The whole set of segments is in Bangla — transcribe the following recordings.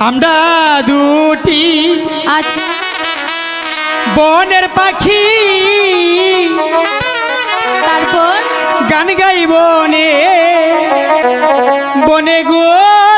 আমরা দুটি। আচ্ছা। বনের পাখি। তারপর? গান গাই বনে বনে গো।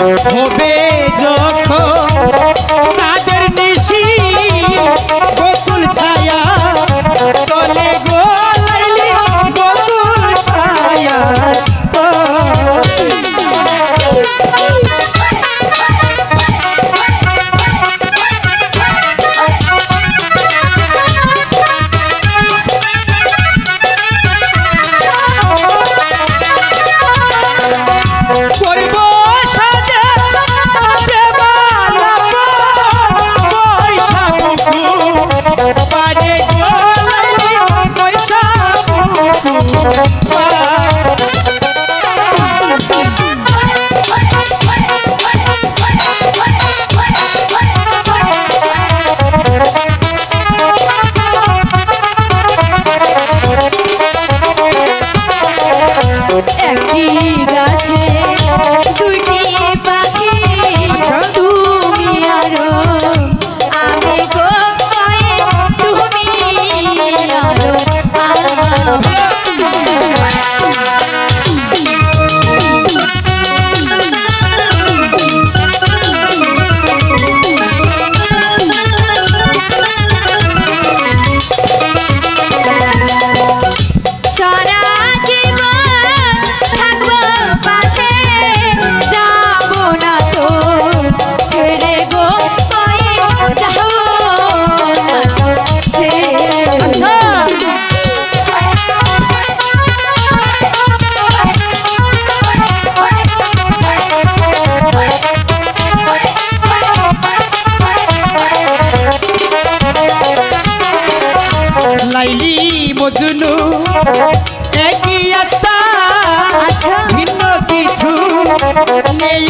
হবে জুলু একই আত্মা আচ্ছা। ভিন্ন কিছু। নেই